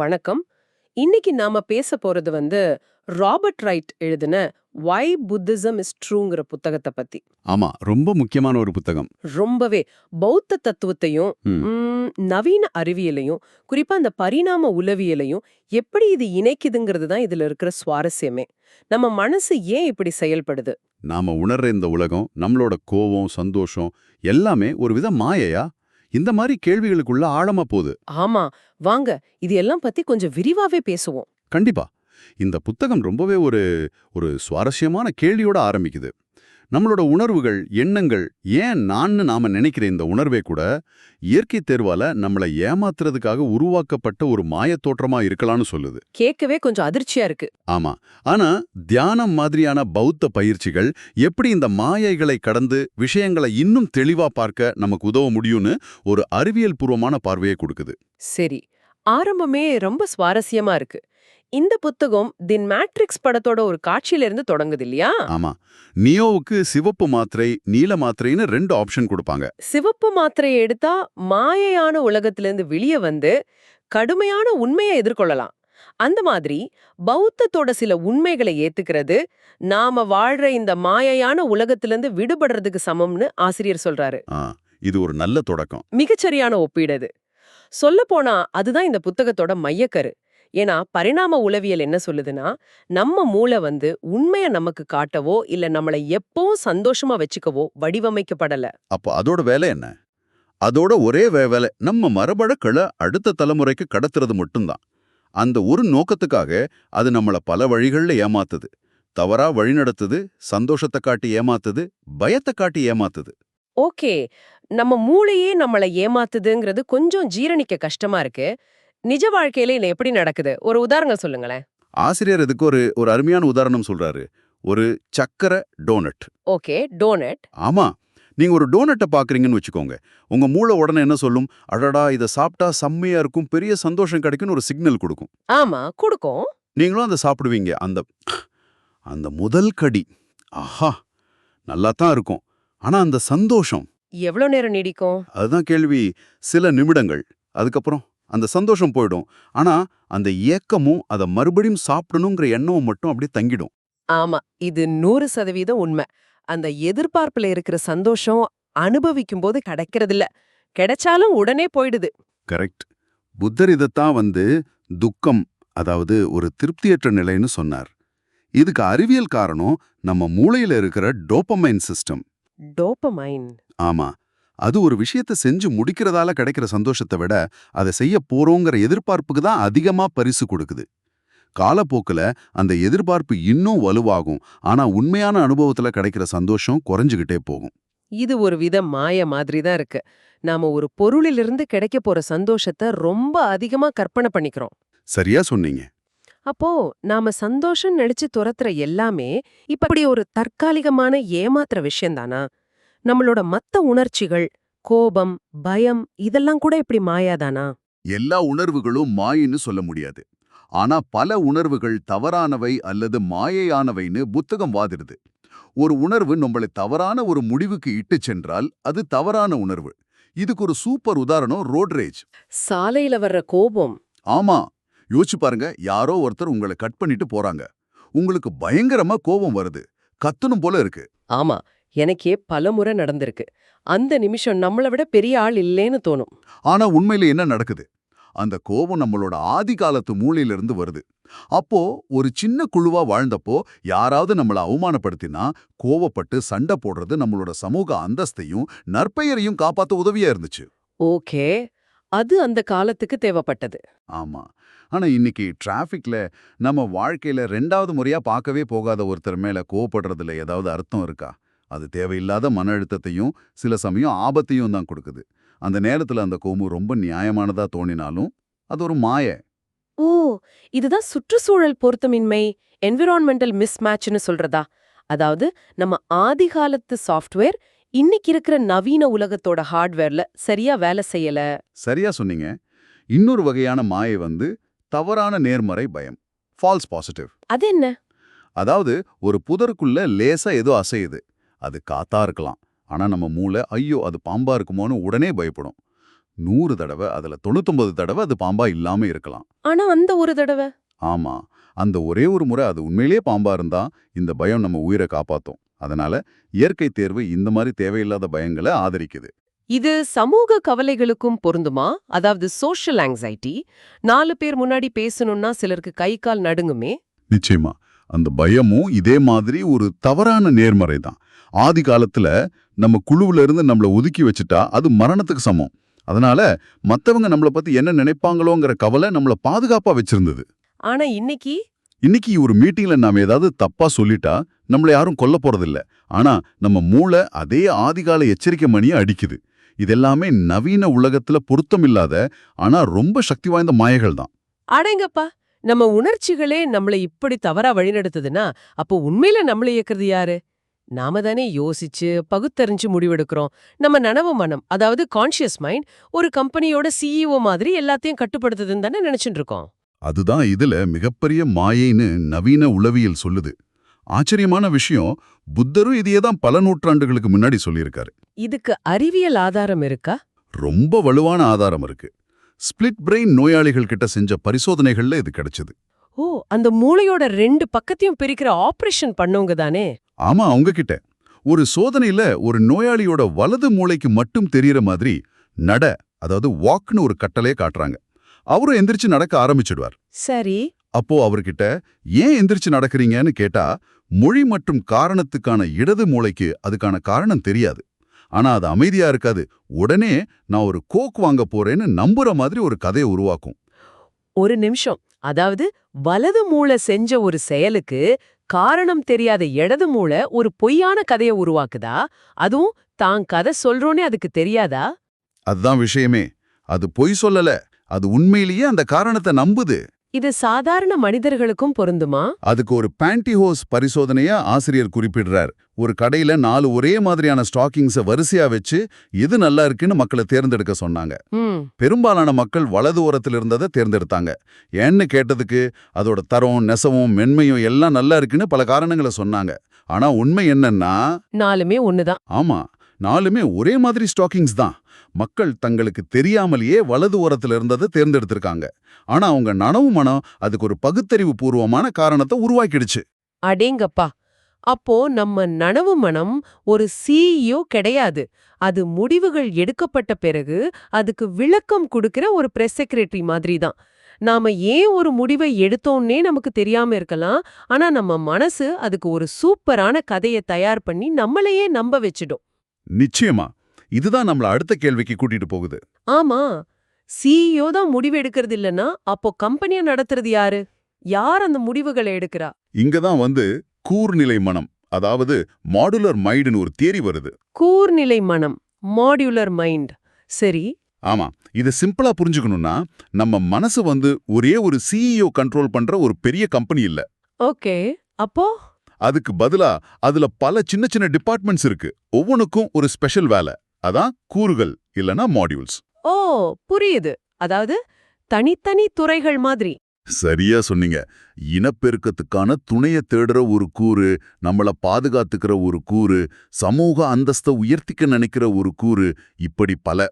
வணக்கம். இன்னைக்கு நாம பேச போறது வந்து ராபர்ட் ரைட் எழுதின வை புத்திசம் இஸ் ட்ரூங்கிற புத்தகத்தை பத்தி. ஆமா ரொம்ப முக்கியமான ஒரு புத்தகம். ரொம்பவே பௌத்த தத்துவத்தையும் நவீன அறிவியலையும் குறிப்பா அந்த பரிணாம உளவியலையும் எப்படி இது இணைக்குதுங்கிறது தான் இதுல இருக்கிற சுவாரஸ்யமே. நம்ம மனசு ஏன் இப்படி செயல்படுது? நாம உணர்ற இந்த உலகம் நம்மளோட கோவம் சந்தோஷம் எல்லாமே ஒரு வித மாயையா? இந்த மாதிரி கேள்விகளுக்குள்ள ஆழமா போகுது. ஆமா. வாங்க இது எல்லாம் பத்தி கொஞ்சம் விரிவாவே பேசுவோம். கண்டிப்பா. இந்த புத்தகம் ரொம்பவே ஒரு ஒரு சுவாரஸ்யமான கேள்வியோட ஆரம்பிக்குது. நம்மளோட உணர்வுகள் எண்ணங்கள் ஏன் நான்னு நாம நினைக்கிற இந்த உணர்வே கூட இயற்கை தேர்வால நம்மளை ஏமாத்துறதுக்காக உருவாக்கப்பட்ட ஒரு மாயத் தோற்றமா இருக்கலாம்னு சொல்லுது. கேட்கவே கொஞ்சம் அதிர்ச்சியா இருக்கு. ஆமா. ஆனா தியானம் மாதிரியான பௌத்த பயிற்சிகள் எப்படி இந்த மாயைகளை கடந்து விஷயங்களை இன்னும் தெளிவா பார்க்க நமக்கு உதவ முடியும்னு ஒரு அறிவியல் பூர்வமான பார்வையை கொடுக்குது. சரி. ஆரம்பமே ரொம்ப சுவாரஸ்யமா இருக்கு. இந்த புத்தகம் தின் மேட்ரிக்ஸ் படத்தோட ஒரு காட்சியில இருந்து தொடங்குது இல்லையா? ஆமா. நியோவுக்கு சிவப்பு மாத்திரை நீல மாத்திரைன்னு ரெண்டு ஆப்ஷன் கொடுப்பாங்க. சிவப்பு மாத்திரையை எடுத்தா மாயையான உலகத்திலிருந்து வெளியே வந்து கடுமையான உண்மையை எதிர்கொள்ளலாம். அந்த மாதிரி பௌத்தத்தோட சில உண்மைகளை ஏத்துக்கிறது நாம வாழ்ற இந்த மாயையான உலகத்திலிருந்து விடுபடுறதுக்கு சமம்னு ஆசிரியர் சொல்றாரு. இது ஒரு நல்ல தொடக்கம். மிகச்சரியான ஒப்பீடு அது. சொல்லப்போனா அதுதான் இந்த புத்தகத்தோட மையக்கரு. ஏன்னா பரிணாம உளவியல் என்ன சொல்லுதுன்னா நம்ம மூளை வந்து உண்மைய நமக்கு காட்டவோ இல்ல நம்மளை எப்பவும் சந்தோஷமா வச்சுக்கவோ வடிவமைக்கப்படல. அப்போ அதோட வேலை என்ன? அதோட ஒரே வேலை நம்ம மரபணுக்களை அடுத்த தலைமுறைக்கு கடத்துறது மட்டும்தான். அந்த ஒரு நோக்கத்துக்காக அது நம்மள பல வழிகள்ல ஏமாத்துது. தவறா வழிநடத்துது சந்தோஷத்தை காட்டி ஏமாத்துது பயத்தை காட்டி ஏமாத்துது. ஓகே. நம்ம மூளையே நம்மளை ஏமாத்துதுங்கிறது கொஞ்சம் ஜீரணிக்க கஷ்டமா இருக்கு. நிஜ வாழ்க்கையில இது எப்படி நடக்குது? ஒரு உதாரணம் சொல்லுங்களேன். ஆசிரியர் இதுக்கு ஒரு ஒரு அருமையான உதாரணம் சொல்றாரு. ஒரு சக்கரை டோனட். Okay donut. ஆமா. நீங்க ஒரு டோனட்டை பாக்குறீங்கன்னு வச்சுக்கோங்க. உங்க மூளை உடனே என்ன சொல்லும்? அடடா இதை சாப்பிட்டா செம்மையா இருக்கும் பெரிய சந்தோஷம் கிடைக்கும்னு ஒரு சிக்னல் கொடுக்கும். ஆமா கொடுக்கும். நீங்களும் அதை சாப்பிடுவீங்க. அந்த அந்த முதல் கடி. ஆஹா நல்லா தான் இருக்கும். ஆனா அந்த சந்தோஷம். எவ்வளவு நேரம் நீடிக்கும்? அதுதான் கேள்வி. சில நிமிடங்கள். அதுக்கப்புறம் அந்த சந்தோஷம் போயிடும். ஆனா அந்த ஏக்கமும் அதை மறுபடியும் சாப்பிடணுங்கிற எண்ணமும் மட்டும் அப்படியே தங்கிடும். ஆமா. இது நூறு சதவீதம் உண்மை. அந்த எதிர்பார்ப்புல இருக்கிற சந்தோஷம் அனுபவிக்கும் போது கிடைக்கிறதில்ல. கிடைச்சாலும் உடனே போயிடுது. கரெக்ட். புத்தர் இதைத்தான் வந்து துக்கம் அதாவது ஒரு திருப்தியற்ற நிலைன்னு சொன்னார். இதுக்கு அறிவியல் காரணம் நம்ம மூளையில இருக்கிற டோப்பமைன் சிஸ்டம். டோப்பமைன் ஆமா. அது ஒரு விஷயத்தை செஞ்சு முடிக்கிறதால கிடைக்கிற சந்தோஷத்தை விட அதை செய்ய போறோங்கிற எதிர்பார்ப்புக்கு தான் அதிகமா பரிசு கொடுக்குது. காலப்போக்குல அந்த எதிர்பார்ப்பு இன்னும் வலுவாகும். ஆனா உண்மையான அனுபவத்துல கிடைக்கிற சந்தோஷம் குறைஞ்சுகிட்டே போகும். இது ஒரு வித மாய மாதிரி தான் இருக்கு. நாம ஒரு பொருளிலிருந்து கிடைக்க போற சந்தோஷத்தை ரொம்ப அதிகமா கற்பனை பண்ணிக்கிறோம். சரியா சொன்னீங்க. அப்போ நாம சந்தோஷம் நினைச்சு துரத்துற எல்லாமே இப்படி ஒரு தற்காலிகமான ஏமாத்துற விஷயம்தானா நம்மளோட மத்த உணர்ச்சிகள் கோபம் பயம் இதெல்லாம் கூட இப்படி மாயாதானா? எல்லா உணர்வுகளும் மாயின்னு சொல்ல முடியாது. ஆனா பல உணர்வுகள் தவறானவை அல்லது மாயையானவைன்னு புத்தகம் வாதிடுது. ஒரு உணர்வு நம்மளை தவறான ஒரு முடிவுக்கு இட்டுச் சென்றால் அது தவறான உணர்வு. இதுக்கு ஒரு சூப்பர் உதாரணம் ரோட் ரேஜ். சாலையில வர்ற கோபம். ஆமா. யோசிச்சு பாருங்க யாரோ ஒருத்தர் உங்களை கட் பண்ணிட்டு போறாங்க. உங்களுக்கு பயங்கரமா கோபம் வருது. கத்தணும் போல இருக்கு. ஆமா. எனக்கே பலமுறை நடந்திருக்கு. அந்த நிமிஷம் நம்மளை விட பெரிய ஆள் இல்லேன்னு தோணும். ஆனா உண்மையில என்ன நடக்குது? அந்த கோபம் நம்மளோட ஆதி காலத்து மூளையிலிருந்து வருது. அப்போ ஒரு சின்ன குழுவா வாழ்ந்தப்போ யாராவது நம்மள அவமானப்படுத்தினா கோவப்பட்டு சண்டை போடுறது நம்மளோட சமூக அந்தஸ்தையும் நற்பெயரையும் காப்பாத்த உதவியா இருந்துச்சு. ஓகே. அது அந்த காலத்துக்கு தேவைப்பட்டது. ஆமா. ஆனா இன்னைக்கு டிராஃபிக்ல நம்ம வாழ்க்கையில ரெண்டாவது முறையா பார்க்கவே போகாத ஒருத்தர் மேல கோவப்படுறதுல ஏதாவது அர்த்தம் இருக்கா? அது தேவையில்லாத மன அழுத்தத்தையும் சில சமயம் ஆபத்தையும் தான் கொடுக்குது. அந்த நேரத்துல அந்த கோபம் ரொம்ப நியாயமானதா தோணினாலும் அது ஒரு மாய. ஓ இதுதான் சுற்றுச்சூழல் பொருத்தமின்மை என்விரான்மெண்டல் மிஸ்மேட்ச்னு சொல்றதா? அதாவது நம்ம ஆதி காலத்து சாஃப்ட்வேர் இன்னைக்கு இருக்கிற நவீன உலகத்தோட ஹார்ட்வேர்ல சரியா வேலை செய்யல. சரியா சொன்னீங்க. இன்னொரு வகையான மாயை வந்து தவறான நேர்மறை பயம் ஃபால்ஸ் பாசிட்டிவ் அது என்ன? அதாவது ஒரு புதருக்குள்ள லேசா ஏதோ அசையுது. அது காத்தா இருக்கலாம். ஆனா நம்ம மூளை ஐயோ அது பாம்பா இருக்குமோன்னு உடனே பயப்படும். நூறு தடவை அதுல தொண்ணூத்தொன்பது தடவை அது பாம்பா இல்லாம இருக்கலாம். ஆனா அந்த ஒரு தடவை? ஆமா. அந்த ஒரே ஒரு முறை அது உண்மையிலேயே பாம்பா இருந்தா இந்த பயம் நம்ம உயிரை காப்பாத்தும். அதனால இயற்கை தேர்வு இந்த மாதிரி தேவையில்லாத பயங்களை ஆதரிக்குது. இது சமூக கவலைகளுக்கும் பொருந்துமா? அதாவது சோஷியல் ஆங்ஸைட்டி நாலு பேர் முன்னாடி பேசணும்னா சிலருக்கு கை கால் நடுங்குமே? நிச்சயமா. அந்த பயமும் இதே மாதிரி ஒரு தவறான நேர்மறை தான் ஆதி காலத்துல நம்ம குழுவுல இருந்து நம்மள ஒதுக்கி வச்சுட்டா அது மரணத்துக்கு சமம். அதனால மத்தவங்க நம்மள பத்தி என்ன நினைப்பாங்களோங்கிற கவலை நம்மள பாதுகாப்பா வச்சிருந்தது. ஆனா இன்னைக்கு? இன்னைக்கு ஒரு மீட்டிங்ல நாம ஏதாவது தப்பா சொல்லிட்டா நம்மள யாரும் கொல்ல போறதில்ல. ஆனா நம்ம மூளை அதே ஆதிகால எச்சரிக்கை மணியை அடிக்குது. இதெல்லாமே நவீன உலகத்துல பொருத்தமில்லாத ஆனா ரொம்ப சக்தி வாய்ந்த மாயைகள் தான் அடேங்கப்பா! நம்ம உணர்ச்சிகளே நம்மளை இப்படி தவறா வழிநடத்துதுன்னா அப்போ உண்மையில நம்மளை இயக்குறது யாரு? நாம தானே யோசிச்சு பகுத்தறிஞ்சு முடிவெடுக்கிறோம். நம்ம நனவு மனம் அதாவது கான்ஷியஸ் மைண்ட் ஒரு கம்பெனியோட சிஇஓ மாதிரி எல்லாத்தையும் கட்டுப்படுத்துதுன்னு தானே நினைச்சுட்டு இருக்கோம். அதுதான் இதுல மிகப்பெரிய மாயைன்னு நவீன உளவியல் சொல்லுது. ஆச்சரியமான விஷயம் புத்தரும் இதையே தான் பல நூற்றாண்டுகளுக்கு முன்னாடி சொல்லியிருக்காரு. இதுக்கு அறிவியல் ஆதாரம் இருக்கா? ரொம்ப வலுவான ஆதாரம் இருக்கு. ஸ்பிளிட் பிரெயின் நோயாளிகள் கிட்ட செஞ்ச பரிசோதனைகள்ல இது கிடைச்சது. ஓ அந்த மூளையோட ரெண்டு பக்கத்தையும் பிரிக்கிற ஆபரேஷன் பண்ணவங்க தானே? ஆமா அவங்க கிட்ட ஒரு சோதனையில ஒரு நோயாளியோட வலது மூளைக்கு மட்டும் தெரியற மாதிரி நட அதாவது வாக்னு ஒரு கட்டளையே காட்டுறாங்க. அவரும் எந்திரிச்சு நடக்க ஆரம்பிச்சிடுவார். சரி. அப்போ அவர்கிட்ட ஏன் எந்திரிச்சு நடக்கிறீங்கன்னு கேட்டா மொழி மற்றும் காரணத்துக்கான இடது மூளைக்கு அதுக்கான காரணம் தெரியாது. ஆனா அது அமைதியா இருக்காது. உடனே நான் ஒரு கோக் வாங்க போறேன்னு நம்புற மாதிரி ஒரு கதையை உருவாக்கும். ஒரு நிமிஷம். அதாவது வலது மூளை செஞ்ச ஒரு செயலுக்கு காரணம் தெரியாத இடது மூளை ஒரு பொய்யான கதையை உருவாக்குதா? அதுவும் தான் கதை சொல்றோனே அதுக்கு தெரியாதா? அதுதான் விஷயமே. அது பொய் சொல்லல. அது உண்மையிலேயே அந்த காரணத்தை நம்புது. இது சாதாரண மனிதர்களுக்கும் பொருந்துமா? அதுக்கு ஒரு பேண்டிஹோஸ் பரிசோதனையா ஆசிரியர் குறிப்பிடுறார். ஒரு கடையில நாலு ஒரே மாதிரியான ஸ்டாக்கிங்ஸை வரிசையா வச்சு எது நல்லா இருக்குன்னு மக்களை தேர்ந்தெடுக்க சொன்னாங்க. பெரும்பாலான மக்கள் வலது ஓரத்தில் இருந்ததை தேர்ந்தெடுத்தாங்க. ஏன்னு கேட்டதுக்கு அதோட தரம் நெசவும் மென்மையும் எல்லாம் நல்லா இருக்குன்னு பல காரணங்களை சொன்னாங்க. ஆனா உண்மை என்னன்னா நாலுமே ஒண்ணுதான். ஆமா. நாலுமே ஒரே மாதிரி ஸ்டாக்கிங்ஸ் தான். மக்கள் தங்களுக்கு தெரியாமலேயே வலது ஓரத்தில் இருந்ததை தேர்ந்தெடுத்திருக்காங்க. ஆனா அவங்க நனவு மனம் அதுக்கு ஒரு பகுத்தறிவு பூர்வமான காரணத்தை உருவாக்கிடுச்சு. அடேங்கப்பா! அப்போ நம்ம நனவு மனம் ஒரு சிஇஓ கிடையாது. அது முடிவுகள் எடுக்கப்பட்ட பிறகு அதுக்கு விளக்கம் கொடுக்கிற ஒரு பிரஸ் செக்ரட்டரி மாதிரி தான் நாம ஏன் ஒரு முடிவை எடுத்தோம்னே நமக்கு தெரியாம இருக்கலாம். ஆனா நம்ம மனசு அதுக்கு ஒரு சூப்பரான கதையை தயார் பண்ணி நம்மளையே நம்ப வச்சிடும். நிச்சயமா. இதுதான் நம்மள அடுத்த கேள்விக்கு கூட்டிட்டு போகுது. ஆமா. சிஇஓ தான் முடிவு எடுக்கிறது இல்லனா அப்போ கம்பெனியை நடத்துறது யாரு? யார் அந்த முடிவுகளை எடுக்கிறா? இங்க தான் வந்து கூர்நிலை மனம் அதாவது மாடுலர் மைடுன்னு ஒரு தியரி வருது. கூர்நிலை மனம் மாடியுலர் மைண்ட் சரி. ஆமா. இத சிம்பிளா புரிஞ்சுக்கணும்னா நம்ம மனசு வந்து ஒரே ஒரு சிஇஓ கண்ட்ரோல் பண்ற ஒரு பெரிய கம்பெனி இல்ல. ஓகே. அப்போ? அதுக்கு பதிலா அதுல பல சின்ன சின்ன டிபார்ட்மெண்ட்ஸ் இருக்கு. ஒவ்வொன்றுக்கும் ஒரு ஸ்பெஷல் வேலை. அதான் கூறுகள் இல்லனா மாடியூல்ஸ் ஓ புரியுது. அதாவது தனித்தனி துறைகள் மாதிரி. சரியா சொன்னீங்க. இனப்பெருக்கத்துக்கான துணைய தேடுற ஒரு கூறு நம்மள பாதுகாத்துக்கிற ஒரு கூறு சமூக அந்தஸ்தை உயர்த்திக்க நினைக்கிற ஒரு கூறு இப்படி பல.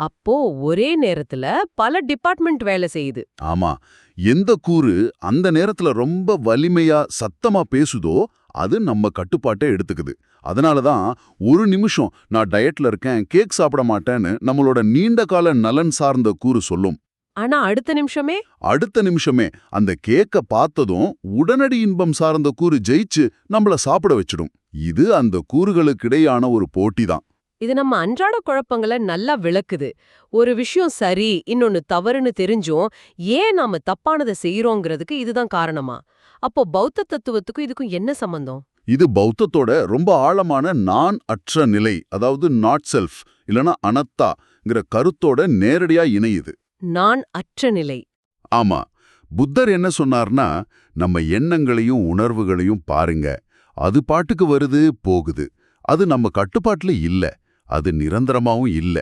அப்போ ஒரே நேரத்துல பல டிபார்ட்மெண்ட் வேலை செய்யுது. ஆமா. எந்த கூறு அந்த நேரத்துல ரொம்ப வலிமையா சத்தமா பேசுதோ அது நம்ம கட்டுப்பாட்டை எடுத்துக்குது. அதனால தான் ஒரு நிமிஷம் நான் டயட்ல இருக்கேன் கேக் சாப்பிட மாட்டேன்னு நம்மளோட நீண்ட கால நலன் சார்ந்த கூறு சொல்லும். ஆனா அடுத்த நிமிஷமே? அடுத்த நிமிஷமே அந்த கேக்க பார்த்ததும் உடனடி இன்பம் சார்ந்த கூறு ஜெயிச்சு நம்மள சாப்பிட வச்சிடும். இது அந்த கூறுகளுக்கிடையான ஒரு போட்டி தான் இது நம்ம அன்றாட குழப்பங்களை நல்லா விளக்குது. ஒரு விஷயம் சரி இன்னொன்னு தவறுன்னு தெரிஞ்சும் ஏன் நாம தப்பானதை செய்யறோங்கிறதுக்கு இதுதான் காரணமா? அப்போ பௌத்த தத்துவத்துக்கும் இதுக்கும் என்ன சம்பந்தம்? இது பௌத்தத்தோட ரொம்ப ஆழமான நான் அற்ற நிலை அதாவது நாட் செல்ஃப் இல்லனா அனத்தாங்கிற கருத்தோட நேரடியா இணையுது. நான் அற்ற நிலை. ஆமா. புத்தர் என்ன சொன்னார்னா நம்ம எண்ணங்களையும் உணர்வுகளையும் பாருங்க அது பாட்டுக்கு வருது போகுது. அது நம்ம கட்டுப்பாட்டுல இல்ல. அது நிரந்தரமாவும் இல்ல.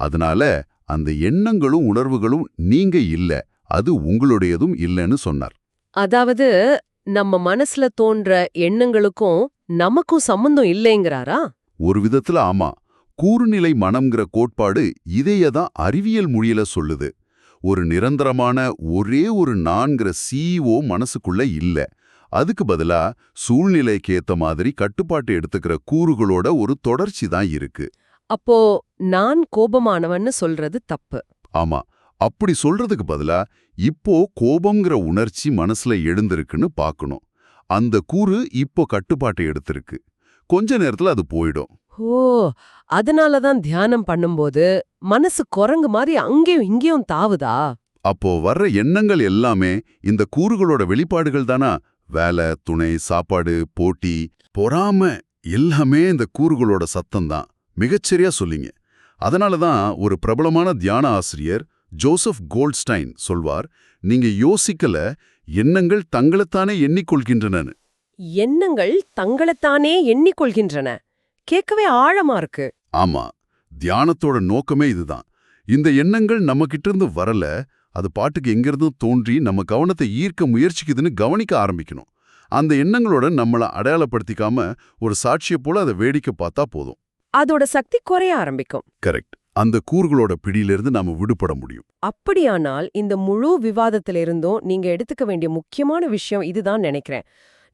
அதனால அந்த எண்ணங்களும் உணர்வுகளும் நீங்க இல்ல. அது உங்களுடையதும் இல்லைன்னு சொன்னார். அதாவது நம்ம மனசுல தோன்ற எண்ணங்களுக்கும் நமக்கும் சம்பந்தம் இல்லைங்கிறாரா? ஒரு விதத்துல ஆமா. கூறுநிலை மனம்ங்கிற கோட்பாடு இதைய தான் அறிவியல் மொழியில சொல்லுது. ஒரு நிரந்தரமான ஒரே ஒரு நான்கிற சிஓ மனசுக்குள்ள இல்ல. அதுக்கு பதிலா சூழ்நிலைக்கு ஏத்த மாதிரி கட்டுப்பாட்டு எடுத்துக்கிற கூறுகளோட ஒரு தொடர்ச்சி தான் இருக்கு. அப்போ நான் கோபமானவன்னு சொல்றது தப்பு. ஆமா. அப்படி சொல்றதுக்கு பதிலா இப்போ கோபம்ங்கிற உணர்ச்சி மனசுல எழுந்திருக்குன்னு பார்க்கணும் அந்த கூறு இப்போ கட்டுப்பாட்டை எடுத்திருக்கு. கொஞ்ச நேரத்துல அது போயிடும். ஓ அதனால தான் தியானம் பண்ணும்போது மனசு குரங்கு மாதிரி அங்கேயும் இங்கேயும் தாவுதா? அப்போ வர்ற எண்ணங்கள் எல்லாமே இந்த கூறுகளோட வெளிப்பாடுகள் தானா? வேலை துணை சாப்பாடு போட்டி பொறாம எல்லாமே இந்த கூறுகளோட சத்தம்தான் மிகச்சரியா சொல்லிங்க. அதனால தான் ஒரு பிரபலமான தியான ஆசிரியர் ஜோசப் கோல்ட்ஸ்டைன் சொல்வார் நீங்க யோசிக்கல எண்ணங்கள் தங்களைத்தானே எண்ணிக்கொள்கின்றனன்னு. எண்ணங்கள் தங்களைத்தானே எண்ணிக்கொள்கின்றன. கேட்கவே ஆழமா இருக்கு. ஆமா. தியானத்தோட நோக்கமே இதுதான் இந்த எண்ணங்கள் நம்ம கிட்ட இருந்து வரல அது பாட்டுக்கு எங்கிருந்தும் தோன்றி நம்ம கவனத்தை ஈர்க்க முயற்சிக்குதுன்னு கவனிக்க ஆரம்பிக்கணும். அந்த எண்ணங்களோட நம்மள அடையாளப்படுத்திக்காம ஒரு சாட்சியை போல அதை வேடிக்கை பார்த்தா போதும். அதோட சக்தி குறைய ஆரம்பிக்கும். கரெக்ட். அந்த கூறுகளோட பிடியிலிருந்து நாம விடுபட முடியும். அப்படியானால் இந்த முழு விவாதத்திலிருந்தும் நீங்க எடுத்துக்க வேண்டிய முக்கியமான விஷயம் இதுதான் நினைக்கிறேன்.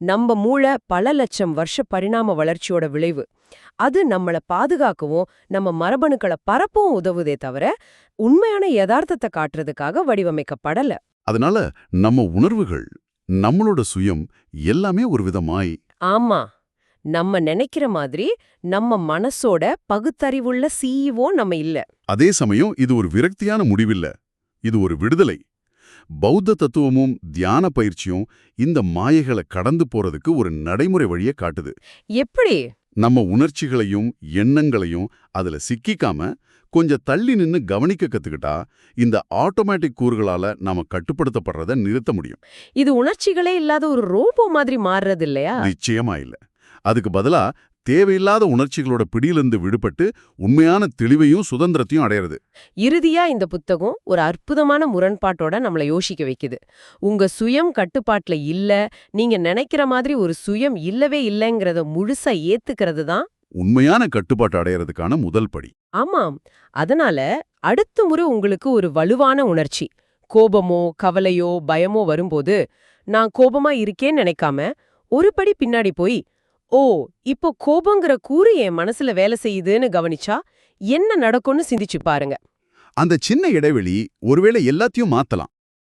நம்ம மூளை பல லட்சம் வருஷ பரிணாம வளர்ச்சியோட விளைவு. அது நம்மள பாதுகாக்கவும் நம்ம மரபணுக்களை பரப்பவும் உதவுதே தவிர உண்மையான யதார்த்தத்தை காட்டுறதுக்காக வடிவமைக்கப்படல. அதனால நம்ம உணர்வுகள் நம்மளோட சுயம் எல்லாமே ஒரு விதமாய் ஆமா. நம்ம நினைக்கிற மாதிரி நம்ம மனசோட பகுத்தறிவுள்ள சிஇஓ நம்ம இல்ல. அதே சமயம் இது ஒரு விரக்தியான முடிவில்ல. இது ஒரு விடுதலை. பௌத்த தத்துவமும் தியான பயிற்சியும் இந்த மாயைகளை கடந்து போறதுக்கு ஒரு நடைமுறை வழியை காட்டுது. எப்படி? நம்ம உணர்ச்சிகளையும் எண்ணங்களையும் அதுல சிக்கிக்காம கொஞ்சம் தள்ளி நின்னு கவனிக்க கத்துக்கிட்டா இந்த ஆட்டோமேட்டிக் கூறுகளால நாம கட்டுப்படுத்தப்படுறத நிறுத்த முடியும். இது உணர்ச்சிகளே இல்லாத ஒரு ரோபோ மாதிரி மாறுறது இல்லையா? நிச்சயமா இல்ல. அதுக்கு பதிலா தேவையில்லாத உணர்ச்சிகளோட பிடியிலிருந்து விடுபட்டு உண்மையான தெளிவையும் சுதந்திரத்தையும் அடையிறது. இறுதியா இந்த புத்தகம் ஒரு அற்புதமான முரண்பாட்டோட நம்மள யோசிக்க வைக்குது. உங்க சுயம் கட்டுப்பாட்டுல இல்ல நீங்க நினைக்கிற மாதிரி ஒரு சுயம் இல்லவே இல்லைங்கிறத முழுசா ஏத்துக்கிறது தான் உண்மையான கட்டுப்பாட்டு அடையறதுக்கான முதல் படி. ஆமாம். அதனால அடுத்த முறை உங்களுக்கு ஒரு வலுவான உணர்ச்சி கோபமோ கவலையோ பயமோ வரும்போது நான் கோபமா இருக்கேன்னு நினைக்காம ஒரு படி பின்னாடி போய் ஓ இப்போ கோபங்கிற கூறு என் மனசுல வேலை செய்யுதுன்னு கவனிச்சா என்ன நடக்கும்னு சிந்திச்சு பாருங்க. அந்த சின்ன இடைவெளி ஒருவேளை எல்லாத்தையும் மாத்தலாம்.